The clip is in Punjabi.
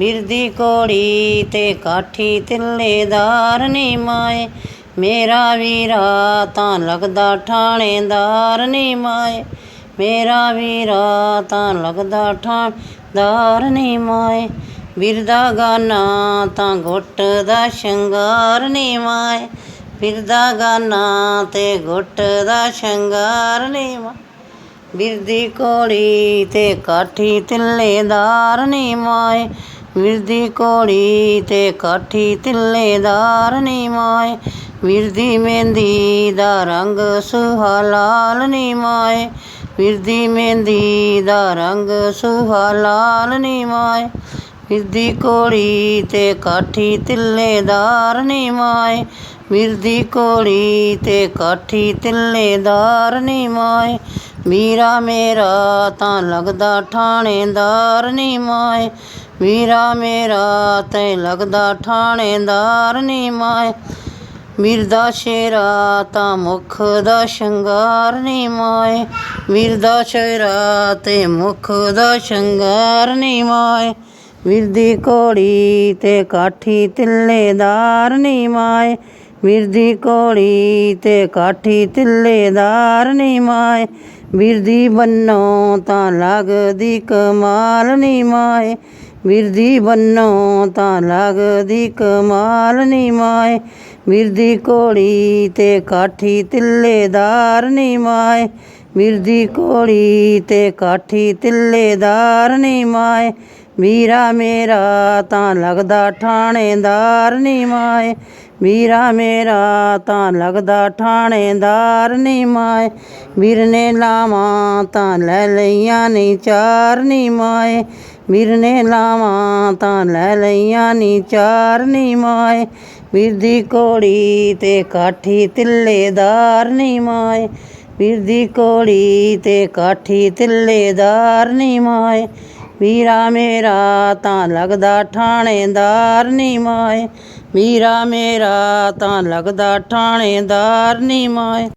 ਬਿਰਦੀ ਕੋੜੀ ਤੇ ਕਾਠੀ ਤਿੱਲੇਦਾਰ ਨੀ ਮਾਏ। ਮੇਰਾ ਵੀਰਾ ਤਾਂ ਲੱਗਦਾ ਠਾਣੇਦਾਰ ਨੀ ਮਾਏ। ਮੇਰਾ ਵੀਰਾ ਤਾਂ ਲੱਗਦਾ ਠਾਣੇਦਾਰ ਨੀ ਮਾਏ। ਬਿਰਦਾ ਗਾਨਾ ਤਾਂ ਗੁੱਟ ਦਾ ਸ਼ਿੰਗਾਰ ਨੀ ਮਾਏ। ਬਿਰਦਾ ਗਾਨਾ ਤੇ ਗੁੱਟ ਦਾ ਸ਼ਿੰਗਾਰ ਨੀ ਮਾਏ। ਬਿਰਦੀ ਕੋੜੀ ਤੇ ਕਾਠੀ ਤਿੱਲੇਦਾਰ ਨੀ ਮਾਏ। ਬਿਰਦੀ ਕੋੜੀ ਤੇ ਕਾਠੀ ਤਿੱਲੇਦਾਰ ਨੀ ਮਾਏ। ਮਿਰਦੀ ਮਹਿੰਦੀ ਦਾ ਰੰਗ ਸੁਹਾ ਲਾਲ ਨੀ ਮਾਏ। ਬਿਰਦੀ ਮਹਿੰਦੀ ਦਾ ਰੰਗ ਸੁਹਾ ਲਾਲ ਨੀ ਮਾਏ। ਬਿਰਦੀ ਕੋੜੀ ਤੇ ਕਾਠੀ ਤਿੱਲੇਦਾਰ ਨੀ ਮਾਏ। ਬਿਰਦੀ ਕੋੜੀ ਤੇ ਕਾਠੀ ਤਿੱਲੇਦਾਰ ਨੀ ਮਾਏ। ਵੀਰਾ ਮੇਰਾ ਤਾਂ ਲੱਗਦਾ ਠਾਣੇਦਾਰ ਨੀ ਮਾਏ। ਵੀਰਾ ਮੇਰਾ ਤੇ ਲੱਗਦਾ ਠਾਣੇਦਾਰ ਨੀ ਮਾਏ। ਮਿਰਦਾ ਸ਼ੇਰਾ ਤਾਂ ਮੁਖ ਦਾ ਸ਼ਿੰਗਾਰ ਨੀ ਮਾਏ। ਮਿਰਦਾ ਸ਼ੇਰਾ ਤੇ ਮੁਖ ਦਾ ਸ਼ਿੰਗਾਰ ਨੀ ਮਾਏ। ਮਿਰਦੀ ਕੋੜੀ ਤੇ ਕਾਠੀ ਤਿੱਲੇਦਾਰ ਨੀ ਮਾਏ। ਮਿਰਦੀ ਕੋੜੀ ਤੇ ਕਾਠੀ ਤਿੱਲੇਦਾਰ ਨੀ ਮਾਏ। ਬਿਰਦੀ ਬੰਨੋ ਤਾਂ ਲੱਗਦੀ ਕਮਾਲ ਨੀ ਮਾਏ। ਬਿਰਦੀ ਬੰਨੋ ਤਾਂ ਲੱਗਦੀ ਕਮਾਲ ਨੀ ਮਾਏ। ਬਿਰਦੀ ਕੋੜੀ ਤੇ ਕਾਠੀ ਤਿੱਲੇਦਾਰ ਨੀ ਮਾਏ। ਬਿਰਦੀ ਕੋੜੀ ਤੇ ਕਾਠੀ ਤਿੱਲੇਦਾਰ ਨੀ ਮਾਏ। ਵੀਰਾ ਮੇਰਾ ਤਾਂ ਲੱਗਦਾ ਠਾਣੇਦਾਰ ਨੀ ਮਾਏ। ਵੀਰਾ ਮੇਰਾ ਤਾਂ ਲੱਗਦਾ ਠਾਣੇਦਾਰ ਨੀ ਮਾਏ। ਵੀਰ ਨੇ ਲਾਵਾਂ ਤਾਂ ਲੈ ਲਈਆਂ ਨੀ ਚਾਰ ਨੀ ਮਾਏ। ਵੀਰ ਨੇ ਲਾਵਾਂ ਤਾਂ ਲੈ ਲਈਆਂ ਨੀ ਚਾਰ ਨੀ ਮਾਏ। ਵੀਰ ਦੀ ਕੋੜੀ ਤੇ ਕਾਠੀ ਤਿੱਲੇਦਾਰ ਨੀ ਮਾਏ। ਵੀਰ ਦੀ ਕੋੜੀ ਤੇ ਕਾਠੀ ਤਿੱਲੇਦਾਰ ਨੀ ਮਾਏ। ਵੀਰਾ ਮੇਰਾ ਤਾਂ ਲੱਗਦਾ ਥਾਣੇਦਾਰ ਨੀ ਮਾਏ। ਵੀਰਾ ਮੇਰਾ ਤਾਂ ਲੱਗਦਾ ਥਾਣੇਦਾਰ ਨੀ ਮਾਏ।